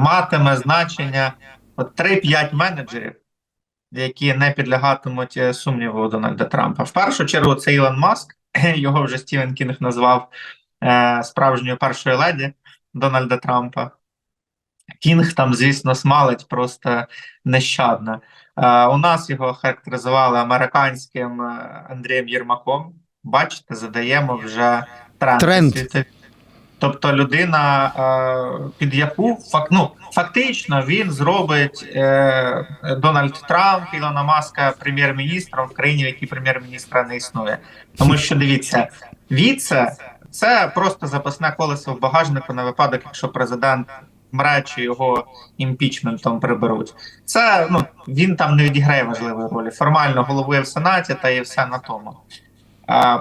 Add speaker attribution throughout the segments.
Speaker 1: матиме значення от 3-5 менеджерів, які не підлягатимуть е, сумніву Дональда Трампа. В першу чергу це Ілон Маск, його вже Стівен Кінг назвав е, справжньою першою леді Дональда Трампа. Кінг там, звісно, смалить просто нещадно. Е, у нас його характеризували американським е, Андрієм Єрмаком. Бачите, задаємо вже тренд.
Speaker 2: Тренд.
Speaker 1: Тобто людина, е, під яку ну, фактично він зробить е, Дональд Трамп, Ілона Маска прем'єр-міністром в країні, в якій прем'єр-міністра не існує. Тому що дивіться, віце це просто запасне колесо в багажнику на випадок, якщо президент мре чи його імпічментом приберуть. Це ну він там не відіграє важливої ролі. Формально головує в сенаті та і все на тому.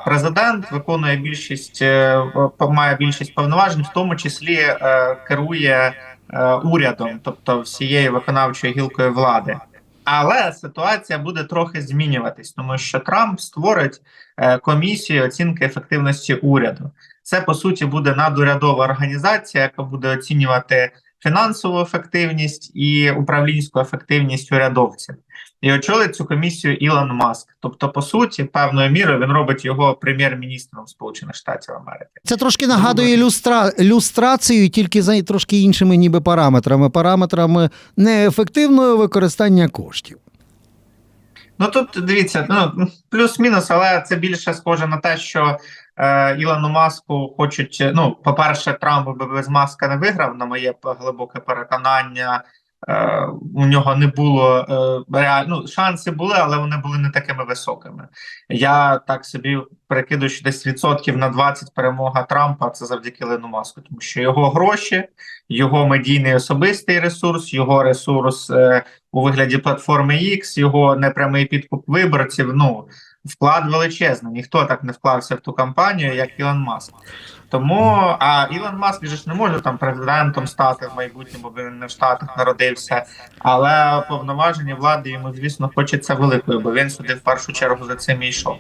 Speaker 1: Президент виконує більшість, е, має більшість повноважень, в тому числі е, керує е, урядом, тобто всією виконавчою гілкою влади. Але ситуація буде трохи змінюватись, тому що Трамп створить комісію оцінки ефективності уряду. Це по суті буде надурядова організація, яка буде оцінювати фінансову ефективність і управлінську ефективність урядовців. І очолить цю комісію Ілон Маск. Тобто, по суті, певною мірою він робить його прем'єр-міністром Сполучених Штатів Америки.
Speaker 2: Це трошки нагадує люстра... люстрацію, тільки за трошки іншими ніби параметрами. Параметрами неефективного використання коштів.
Speaker 1: Ну тут дивіться, ну плюс-мінус, але це більше схоже на те, що е, Ілону Маску хочуть. е, Ну, по-перше, Трамп би без маска не виграв, на моє глибоке переконання. Е, у нього не було е, реально ну, шанси були, але вони були не такими високими. Я так собі перекидую, що десь відсотків на 20 перемога Трампа це завдяки Ілону Маску, тому що його гроші, його медійний особистий ресурс, його ресурс у вигляді платформи X, його непрямий підкуп виборців. Ну вклад величезний. Ніхто так не вклався в ту кампанію, як Ілон Маск. Тому а Ілон Маск же ж не може там президентом стати в майбутньому, бо він не в Штатах народився. Але повноваження влади йому, звісно, хочеться великою, бо він сюди в першу чергу за цим і йшов.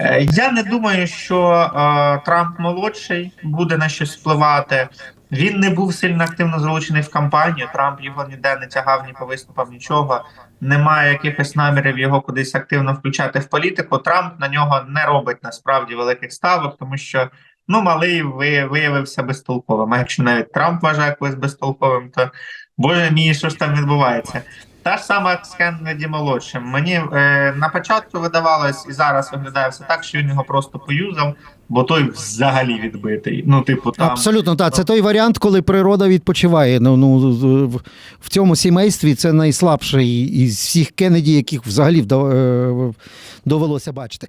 Speaker 1: Е, Я не думаю, що е, Трамп молодший буде на щось впливати. Він не був сильно активно залучений в кампанію. Трамп його ніде не тягав, ні по виступам, нічого. Немає якихось намірів його кудись активно включати в політику. Трамп на нього не робить насправді великих ставок, тому що ну малий ви- виявився безтолковим. А якщо навіть Трамп вважає когось безтолковим, то боже мій, що ж там відбувається? Та ж сама з Кеннеді молодшим. Мені е, на початку видавалось і зараз виглядає все так, що він його просто поюзав, бо той взагалі відбитий. Ну, типу, там
Speaker 2: Абсолютно, так. Це той варіант, коли природа відпочиває. Ну, ну, в- в цьому сімействі це найслабший із всіх Кеннеді, яких взагалі е, довелося бачити.